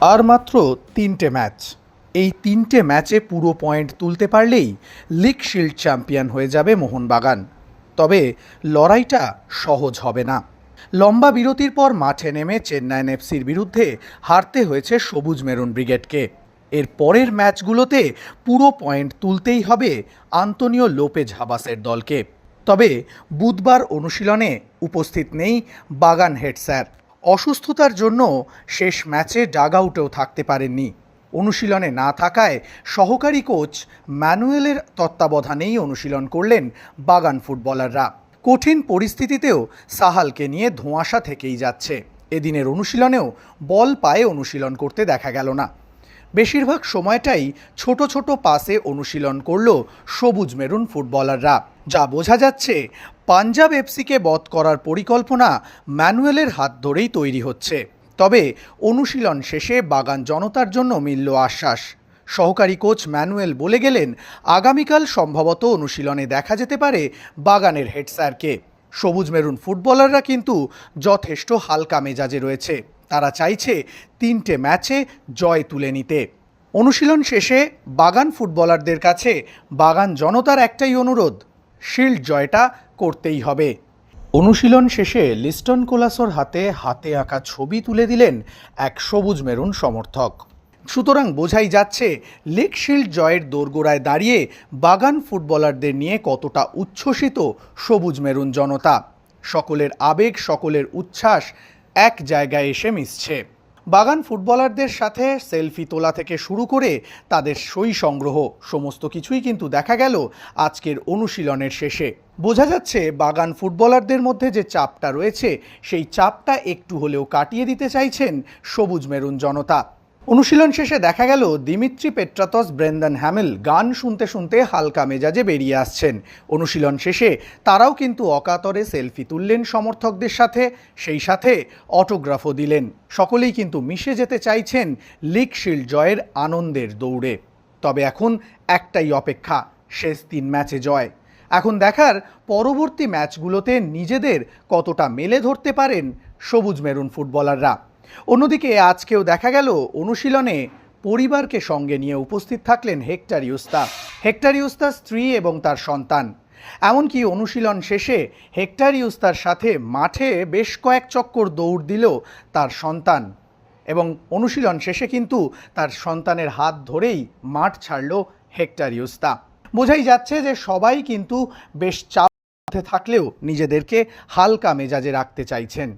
আর মাত্র তিনটে ম্যাচ। এই তিনটে ম্যাচে পুরো পয়েন্ট তুলতে পারলেই লিগ শিল্ড চ্যাম্পিয়ন হয়ে যাবে মোহনবাগান। তবে লড়াইটা সহজ হবে না। লম্বা বিরতির পর মাঠে নেমে চেন্নাইন এফসির বিরুদ্ধে হারতে হয়েছে সবুজ মেরুন ব্রিগেডকে। এর পরের ম্যাচগুলোতে পুরো পয়েন্ট তুলতেই হবে আন্তনিও লোপেজ হাবাসের দলকে। তবে বুধবার অনুশীলনে উপস্থিত নেই বাগান হেড স্যার। অসুস্থতার জন্য শেষ ম্যাচে ডাগ আউটেও থাকতে পারেননি। অনুশীলনে না থাকায় সহকারী কোচ ম্যানুয়েলের তত্ত্বাবধানেই অনুশীলন করলেন বাগান ফুটবলাররা। কঠিন পরিস্থিতিতেও সাহালকে নিয়ে ধোঁয়াশা থেকেই যাচ্ছে। এদিনের অনুশীলনেও বল পায়ে অনুশীলন করতে দেখা গেল না। বেশিরভাগ সময়টাই ছোট ছোট পাসে অনুশীলন করল সবুজ মেরুন ফুটবলাররা। যা বোঝা যাচ্ছে, পাঞ্জাব এফসিকে বধ করার পরিকল্পনা ম্যানুয়েলের হাত ধরেই তৈরি হচ্ছে। তবে অনুশীলন শেষে বাগান জনতার জন্য মিলল আশ্বাস। সহকারী কোচ ম্যানুয়েল বলে গেলেন, আগামীকাল সম্ভবত অনুশীলনে দেখা যেতে পারে বাগানের হেড স্যারকে। সবুজ মেরুন ফুটবলাররা কিন্তু যথেষ্ট হালকা মেজাজে রয়েছে। তারা চাইছে তিনটে ম্যাচে জয় তুলে নিতে। অনুশীলন শেষে বাগান ফুটবলারদের কাছে বাগান জনতার একটাই অনুরোধ, শিল্ড জয়টা করতেই হবে। অনুশীলন শেষে লিস্টন কোলাসোর হাতে হাতে আঁকা ছবি তুলে দিলেন এক সবুজ মেরুন সমর্থক। সুতরাং বোঝাই যাচ্ছে লেগ শিল্ড জয়ের দোরগোড়ায় দাঁড়িয়ে বাগান ফুটবলারদের নিয়ে কতটা উচ্ছ্বসিত সবুজ মেরুন জনতা। সকলের আবেগ, সকলের উচ্ছ্বাস এক জায়গায় এসে মিশছে। বাগান ফুটবলারদের সাথে সেলফি তোলা থেকে শুরু করে তাদের সই সংগ্রহ, সমস্ত কিছুই কিন্তু দেখা গেল আজকের অনুশীলনের শেষে। বোঝা যাচ্ছে বাগান ফুটবলারদের মধ্যে যে চাপটা রয়েছে, সেই চাপটা একটু হলেও কাটিয়ে দিতে চাইছেন সবুজ মেরুন জনতা। অনুশীলন শেষে দেখা গেল দিমিত্রি পেট্রাতস, ব্রেন্দান হ্যামেল গান শুনতে শুনতে হালকা মেজাজে বেরিয়ে আসছেন। অনুশীলন শেষে তারাও কিন্তু অকাতরে সেলফি তুললেন সমর্থকদের সাথে, সেই সাথে অটোগ্রাফও দিলেন। সকলেই কিন্তু মিশে যেতে চাইছেন লিগ শিল্ড জয়ের আনন্দের দৌড়ে। তবে এখন একটাই অপেক্ষা, শেষ তিন ম্যাচে জয়। এখন দেখার পরবর্তী ম্যাচগুলোতে নিজেদের কতটা মেলে ধরতে পারেন সবুজ মেরুন ফুটবলাররা। অন্যদিকে আজকেও দেখা গেল অনুশীলনে পরিবারকে সঙ্গে নিয়ে উপস্থিত থাকলেন হেক্টর ইউস্তা হেক্টর ইউস্তার স্ত্রী এবং তার সন্তান। এমনকি অনুশীলন শেষে হেক্টর ইউস্তার সাথে মাঠে বেশ কয়েক চক্কর দৌড় দিল তার সন্তান এবং অনুশীলন শেষে কিন্তু তার সন্তানের হাত ধরেই মাঠ ছাড়ল হেক্টর ইউস্তা বোঝাই যাচ্ছে যে সবাই কিন্তু বেশ চাপ থাকলেও নিজেদেরকে হালকা মেজাজে রাখতে চাইছেন।